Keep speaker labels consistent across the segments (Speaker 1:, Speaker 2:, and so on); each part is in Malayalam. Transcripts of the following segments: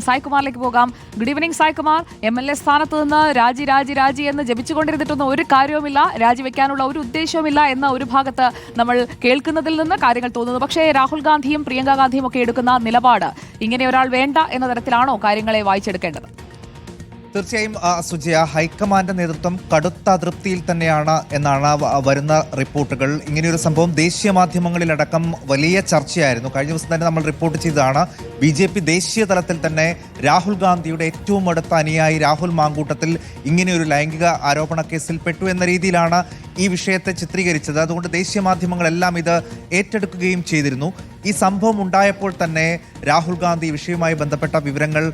Speaker 1: സായ്കുമാറിലേക്ക് പോകാം. Good evening Saikumar. M L A സ്ഥാനത്ത് നിന്ന് രാജി രാജി രാജി എന്ന് ജപിച്ചുകൊണ്ടിരുന്നിട്ടൊന്നും ഒരു കാര്യവുമില്ല. രാജിവെക്കാനുള്ള ഒരു ഉദ്ദേശവുമില്ല എന്ന ഒരു ഭാഗത്ത് നമ്മൾ കേൾക്കുന്നതിൽ നിന്ന് കാര്യങ്ങൾ തോന്നുന്നു. പക്ഷേ രാഹുൽ ഗാന്ധിയും പ്രിയങ്ക ഗാന്ധിയും ഒക്കെ എടുക്കുന്ന നിലപാട് ഇങ്ങനെ ഒരാൾ വേണ്ട എന്ന തരത്തിലാണോ കാര്യങ്ങളെ വായിച്ചെടുക്കേണ്ടത്?
Speaker 2: തീർച്ചയായും സുജയ ഹൈക്കമാൻഡ് നേതൃത്വം കടുത്ത അതൃപ്തിയിൽ തന്നെയാണ് എന്നാണ് വരുന്ന റിപ്പോർട്ടുകൾ. ഇങ്ങനെയൊരു സംഭവം ദേശീയ മാധ്യമങ്ങളിലടക്കം വലിയ ചർച്ചയായിരുന്നു. കഴിഞ്ഞ ദിവസം തന്നെ നമ്മൾ റിപ്പോർട്ട് ചെയ്തതാണ് ബി ജെ പി ദേശീയ തലത്തിൽ തന്നെ രാഹുൽ ഗാന്ധിയുടെ ഏറ്റവും അടുത്ത അനുയായി രാഹുൽ മാങ്കൂട്ടത്തിൽ ഇങ്ങനെയൊരു ലൈംഗിക ആരോപണ കേസിൽ പെട്ടു എന്ന രീതിയിലാണ് ഈ വിഷയത്തെ ചിത്രീകരിച്ചത്. അതുകൊണ്ട് ദേശീയ മാധ്യമങ്ങളെല്ലാം ഇത് ഏറ്റെടുക്കുകയും ചെയ്തിരുന്നു. ഈ സംഭവം ഉണ്ടായപ്പോൾ തന്നെ രാഹുൽ ഗാന്ധി വിഷയവുമായി ബന്ധപ്പെട്ട വിവരങ്ങൾ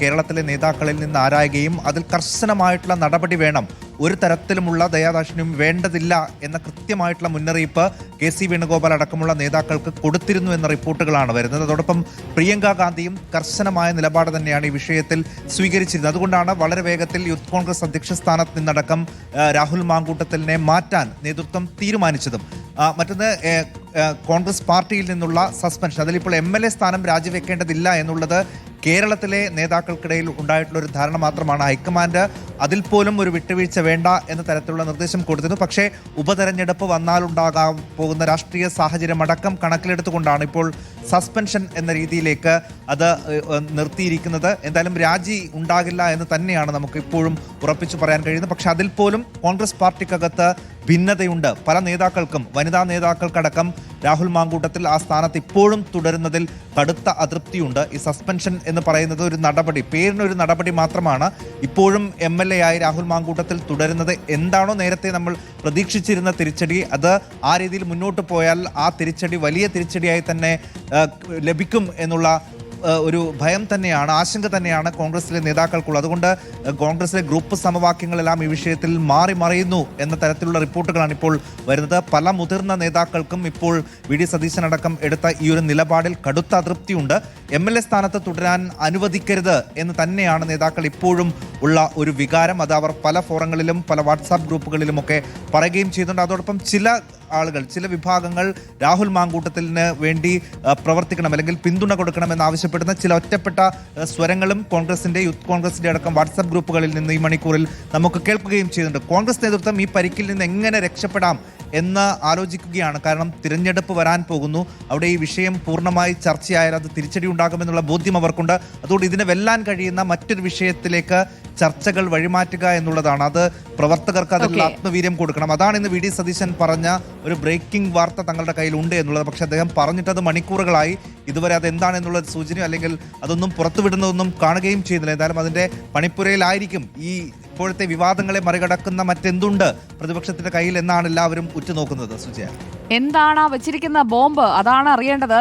Speaker 2: കേരളത്തിലെ നേതാക്കളിൽ നിന്ന് ആരായുകയും അതിൽ കർശനമായിട്ടുള്ള നടപടി വേണം. ഒരു തരത്തിലുമുള്ള ദയാദാക്ഷിണ്യം വേണ്ടതില്ല എന്ന കൃത്യമായിട്ടുള്ള മുന്നറിയിപ്പ് കെ സി വേണുഗോപാൽ അടക്കമുള്ള നേതാക്കൾക്ക് കൊടുത്തിരുന്നു എന്ന റിപ്പോർട്ടുകളാണ് വരുന്നത്. അതോടൊപ്പം പ്രിയങ്ക ഗാന്ധിയും കർശനമായ നിലപാട് തന്നെയാണ് ഈ വിഷയത്തിൽ സ്വീകരിച്ചിരുന്നത്. അതുകൊണ്ടാണ് വളരെ വേഗത്തിൽ യൂത്ത് കോൺഗ്രസ് അധ്യക്ഷ സ്ഥാനത്ത് നിന്നടക്കം രാഹുൽ മാങ്കൂട്ടത്തിലിനെ മാറ്റാൻ നേതൃത്വം തീരുമാനിച്ചതും. മറ്റൊന്ന് കോൺഗ്രസ് പാർട്ടിയിൽ നിന്നുള്ള സസ്പെൻഷൻ. അതിലിപ്പോൾ എം എൽ എ സ്ഥാനം രാജിവെക്കേണ്ടതില്ല എന്നുള്ളത് കേരളത്തിലെ നേതാക്കൾക്കിടയിൽ ഉണ്ടായിട്ടുള്ള ഒരു ധാരണ മാത്രമാണ്. ഹൈക്കമാൻഡ് അതിൽ പോലും ഒരു വിട്ടുവീഴ്ച വേണ്ട എന്ന തരത്തിലുള്ള നിർദ്ദേശം കൊടുത്തിരുന്നു. പക്ഷേ ഉപതെരഞ്ഞെടുപ്പ് വന്നാലുണ്ടാകാൻ പോകുന്ന രാഷ്ട്രീയ സാഹചര്യം അടക്കം കണക്കിലെടുത്തുകൊണ്ടാണ് ഇപ്പോൾ സസ്പെൻഷൻ എന്ന രീതിയിലേക്ക് അത് നിർത്തിയിരിക്കുന്നത്. എന്തായാലും രാജി ഉണ്ടാകില്ല എന്ന് തന്നെയാണ് നമുക്ക് ഇപ്പോഴും ഉറപ്പിച്ചു പറയാൻ കഴിയുന്നത്. പക്ഷെ അതിൽ പോലും കോൺഗ്രസ് പാർട്ടിക്കകത്ത് ഭിന്നതയുണ്ട്. പല നേതാക്കൾക്കും വനിതാ നേതാക്കൾക്കടക്കം രാഹുൽ മാങ്കൂട്ടത്തിൽ ആ സ്ഥാനത്ത് ഇപ്പോഴും തുടരുന്നതിൽ കടുത്ത അതൃപ്തിയുണ്ട്. ഈ സസ്പെൻഷൻ എന്ന് പറയുന്നത് ഒരു നടപടി പേരിനൊരു നടപടി മാത്രമാണ് ഇപ്പോഴും എ ആയി രാഹുൽ മാങ്കൂട്ടത്തിൽ തുടരുന്നത്. എന്താണോ നേരത്തെ നമ്മൾ പ്രതീക്ഷിച്ചിരുന്ന തിരിച്ചടി അത് ആ രീതിയിൽ മുന്നോട്ട് പോയാൽ ആ തിരിച്ചടി വലിയ തിരിച്ചടിയായി തന്നെ ലഭിക്കും എന്നുള്ള ഒരു ഭയം തന്നെയാണ് ആശങ്ക തന്നെയാണ് കോൺഗ്രസിലെ നേതാക്കൾക്കുള്ളത്. അതുകൊണ്ട് കോൺഗ്രസിലെ ഗ്രൂപ്പ് സമവാക്യങ്ങളെല്ലാം ഈ വിഷയത്തിൽ മാറി മറിയുന്നു എന്ന തരത്തിലുള്ള റിപ്പോർട്ടുകളാണ് ഇപ്പോൾ വരുന്നത്. പല മുതിർന്ന നേതാക്കൾക്കും ഇപ്പോൾ വി. ഡി. സതീശനടക്കം എടുത്ത ഈ ഒരു നിലപാടിൽ കടുത്ത അതൃപ്തിയുണ്ട്. എം. എൽ. എ സ്ഥാനത്ത് തുടരാൻ അനുവദിക്കരുത് എന്ന് തന്നെയാണ് നേതാക്കൾ ഇപ്പോഴും ഉള്ള ഒരു വികാരം. അത് അവർ പല ഫോറങ്ങളിലും പല വാട്സാപ്പ് ഗ്രൂപ്പുകളിലുമൊക്കെ പറയുകയും ചെയ്യുന്നുണ്ട്. അതോടൊപ്പം ചില ആളുകൾ. ചില വിഭാഗങ്ങൾ രാഹുൽ മാങ്കൂട്ടത്തിന് വേണ്ടി പ്രവർത്തിക്കണം അല്ലെങ്കിൽ പിന്തുണ കൊടുക്കണമെന്ന് ആവശ്യപ്പെടുന്ന ചില ഒറ്റപ്പെട്ട സ്വരങ്ങളും കോൺഗ്രസിന്റെ യൂത്ത് കോൺഗ്രസിന്റെ അടക്കം വാട്സാപ്പ് ഗ്രൂപ്പുകളിൽ നിന്ന് ഈ മണിക്കൂറിൽ നമുക്ക് കേൾക്കുകയും ചെയ്യുന്നുണ്ട്. കോൺഗ്രസ് നേതൃത്വം ഈ പരിക്കിൽ നിന്ന് എങ്ങനെ രക്ഷപ്പെടാം എന്ന് ആലോചിക്കുകയാണ്. കാരണം തിരഞ്ഞെടുപ്പ് വരാൻ പോകുന്നു. അവിടെ ഈ വിഷയം പൂർണമായി ചർച്ചയായാൽ അത് തിരിച്ചടി ഉണ്ടാകുമെന്നുള്ള ബോധ്യം അവർക്കുണ്ട്. അതുകൊണ്ട് ഇതിനെ വെല്ലാൻ കഴിയുന്ന മറ്റൊരു വിഷയത്തിലേക്ക് ചർച്ചകൾ വഴിമാറ്റുക എന്നുള്ളതാണ്. അത് പ്രവർത്തകർക്ക് അതിൽ ആത്മവീര്യം കൊടുക്കണം. അതാണ് ഇന്ന് വി ഡി സതീശൻ പറഞ്ഞ ഒരു ബ്രേക്കിംഗ് വാർത്ത തങ്ങളുടെ കയ്യിൽ ഉണ്ട് എന്നുള്ളത്. പക്ഷേ അദ്ദേഹം പറഞ്ഞിട്ടത് മണിക്കൂറുകളായി. ഇതുവരെ അത് എന്താണെന്നുള്ള സൂചന അല്ലെങ്കിൽ അതൊന്നും പുറത്തുവിടുന്നതൊന്നും കാണുകയും ചെയ്യുന്നില്ല. എന്തായാലും അതിന്റെ പണിപ്പുരയിലായിരിക്കും ഈ ഇപ്പോഴത്തെ വിവാദങ്ങളെ മറികടക്കുന്ന മറ്റെന്തുണ്ട് പ്രതിപക്ഷത്തിന്റെ കയ്യിൽ എന്നാണ് എല്ലാവരും ഉറ്റുനോക്കുന്നത് സുജയ.
Speaker 1: എന്താണ് വെച്ചിരിക്കുന്ന ബോംബ്? അതാണ് അറിയേണ്ടത്.